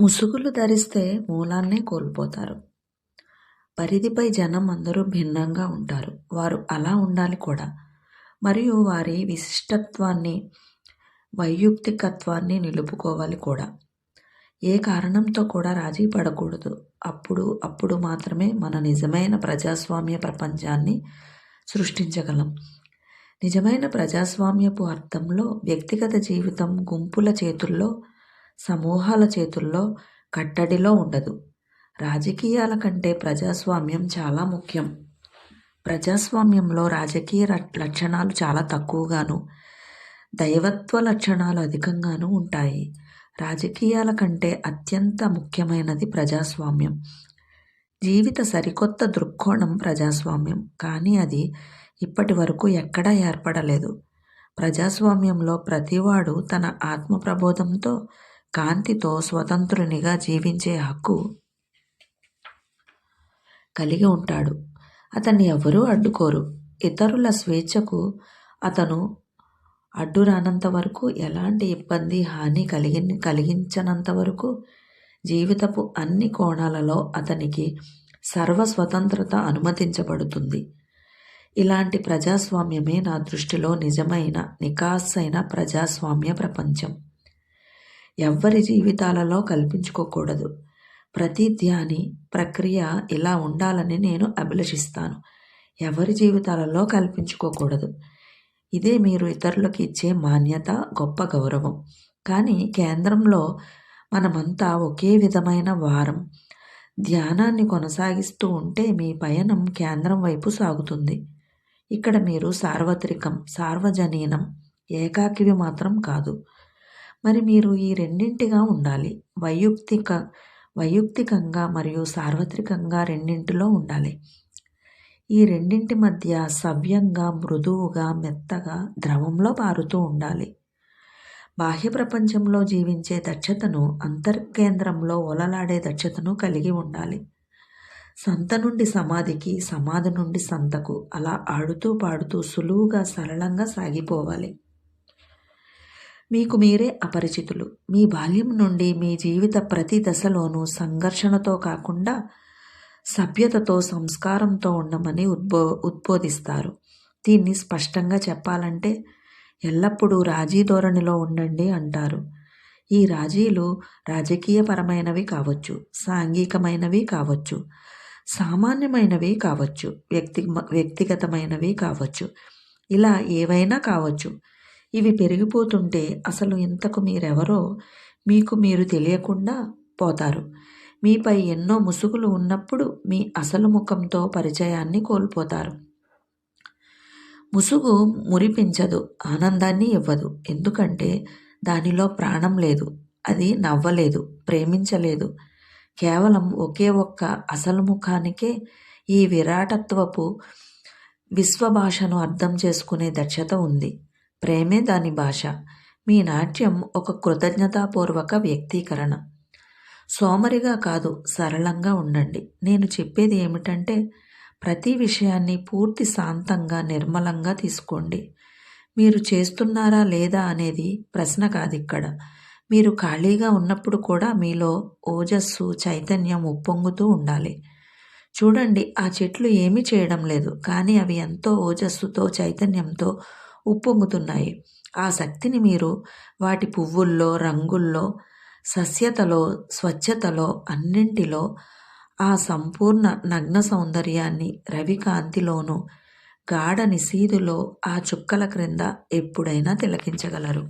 ముసుగులు ధరిస్తే మూలాన్నే కోల్పోతారు. పరిధిపై జనం అందరూ భిన్నంగా ఉంటారు. వారు అలా ఉండాలి కూడా. మరియు వారి విశిష్టత్వాన్ని, వైయుక్తికత్వాన్ని నిలుపుకోవాలి కూడా. ఏ కారణంతో కూడా రాజీ పడకూడదు. అప్పుడు అప్పుడు మాత్రమే మన నిజమైన ప్రజాస్వామ్య ప్రపంచాన్ని సృష్టించగలం. నిజమైన ప్రజాస్వామ్యపు అర్థంలో వ్యక్తిగత జీవితం గుంపుల చేతుల్లో, సమూహాల చేతుల్లో, కట్టడిలో ఉండదు. రాజకీయాల కంటే ప్రజాస్వామ్యం చాలా ముఖ్యం. ప్రజాస్వామ్యంలో రాజకీయ లక్షణాలు చాలా తక్కువగాను దైవత్వ లక్షణాలు అధికంగాను ఉంటాయి. రాజకీయాల కంటే అత్యంత ముఖ్యమైనది ప్రజాస్వామ్యం. జీవిత సరికొత్త దృక్కోణం ప్రజాస్వామ్యం. కానీ అది ఇప్పటివరకు ఎక్కడా ఏర్పడలేదు. ప్రజాస్వామ్యంలో ప్రతివాడు తన ఆత్మ ప్రబోధంతో, కాంతితో స్వతంత్రునిగా జీవించే హక్కు కలిగి ఉంటాడు. అతన్ని ఎవరూ అడ్డుకోరు. ఇతరుల స్వేచ్ఛకు అతను అడ్డురానంతవరకు, ఎలాంటి ఇబ్బంది, హాని కలిగిన్ కలిగించనంత వరకు జీవితపు అన్ని కోణాలలో అతనికి సర్వ స్వతంత్రత అనుమతించబడుతుంది. ఇలాంటి ప్రజాస్వామ్యమే నా దృష్టిలో నిజమైన, నికార్సైన ప్రజాస్వామ్య ప్రపంచం. ఎవ్వరి జీవితాలలో కల్పించుకోకూడదు. ప్రతి ధ్యాని ప్రక్రియ ఇలా ఉండాలని నేను అభిలషిస్తాను. ఎవరి జీవితాలలో కల్పించుకోకూడదు. ఇదే మీరు ఇతరులకు ఇచ్చే మాన్యత, గొప్ప గౌరవం. కానీ కేంద్రంలో మనమంతా ఒకే విధమైన వారం. ధ్యానాన్ని కొనసాగిస్తూ ఉంటే మీ పయనం కేంద్రం వైపు సాగుతుంది. ఇక్కడ మీరు సార్వత్రికం, సార్వజనీనం, ఏకాకివి మాత్రం కాదు. మరి మీరు ఈ రెండింటిగా ఉండాలి. వైయక్తిక వైయక్తికంగా మరియు సార్వత్రికంగా రెండింటిలో ఉండాలి. ఈ రెండింటి మధ్య సవ్యంగా, మృదువుగా, మెత్తగా, ద్రవంలో పారుతూ ఉండాలి. బాహ్య ప్రపంచంలో జీవించే దక్షతను, అంతర్కేంద్రంలో ఓలలాడే దక్షతను కలిగి ఉండాలి. సంత నుండి సమాధికి, సమాధి నుండి సంతకు అలా ఆడుతూ పాడుతూ సులువుగా, సరళంగా సాగిపోవాలి. మీకు మీరే అపరిచితులు. మీ బాల్యం నుండి మీ జీవిత ప్రతి దశలోనూ సంఘర్షణతో కాకుండా సభ్యతతో, సంస్కారంతో ఉండమని ఉద్బో ఉద్బోధిస్తారు. దీన్ని స్పష్టంగా చెప్పాలంటే ఎల్లప్పుడూ రాజీ ధోరణిలో ఉండండి అంటారు. ఈ రాజీలు రాజకీయపరమైనవి కావచ్చు, సాంఘికమైనవి కావచ్చు, సామాన్యమైనవి కావచ్చు, వ్యక్తి వ్యక్తిగతమైనవి కావచ్చు. ఇలా ఏవైనా కావచ్చు. ఇవి పెరిగిపోతుంటే అసలు ఇంతకు మీరెవరో మీకు మీరు తెలియకుండా పోతారు. మీపై ఎన్నో ముసుగులు ఉన్నప్పుడు మీ అసలు ముఖంతో పరిచయాన్ని కోల్పోతారు. ముసుగు మురిపించదు, ఆనందాన్ని ఇవ్వదు. ఎందుకంటే దానిలో ప్రాణం లేదు. అది నవ్వలేదు, ప్రేమించలేదు. కేవలం ఒకే ఒక్క అసలు ముఖానికే ఈ విరాటత్వపు విశ్వభాషను అర్థం చేసుకునే దక్షత ఉంది. ప్రేమే దాని భాష. మీ నాట్యం ఒక కృతజ్ఞతాపూర్వక వ్యక్తీకరణ. సోమరిగా కాదు, సరళంగా ఉండండి. నేను చెప్పేది ఏమిటంటే ప్రతి విషయాన్ని పూర్తి శాంతంగా, నిర్మలంగా తీసుకోండి. మీరు చేస్తున్నారా లేదా అనేది ప్రశ్న కాదు ఇక్కడ మీరు ఖాళీగా ఉన్నప్పుడు కూడా మీలో ఓజస్సు, చైతన్యం ఉప్పొంగుతూ ఉండాలి. చూడండి ఆ చెట్లు ఏమీ చేయడం లేదు. కానీ అవి ఎంతో ఓజస్సుతో, చైతన్యంతో ఉప్పొంగుతున్నాయి. ఆ శక్తిని మీరు వాటి పువ్వుల్లో, రంగుల్లో, సస్యతలో, స్వచ్ఛతలో, అన్నింటిలో ఆ సంపూర్ణ నగ్న సౌందర్యాన్ని రవికాంతిలోనూ, గాఢ నిశీదులో ఆ చుక్కల క్రింద ఎప్పుడైనా తిలకించగలరు.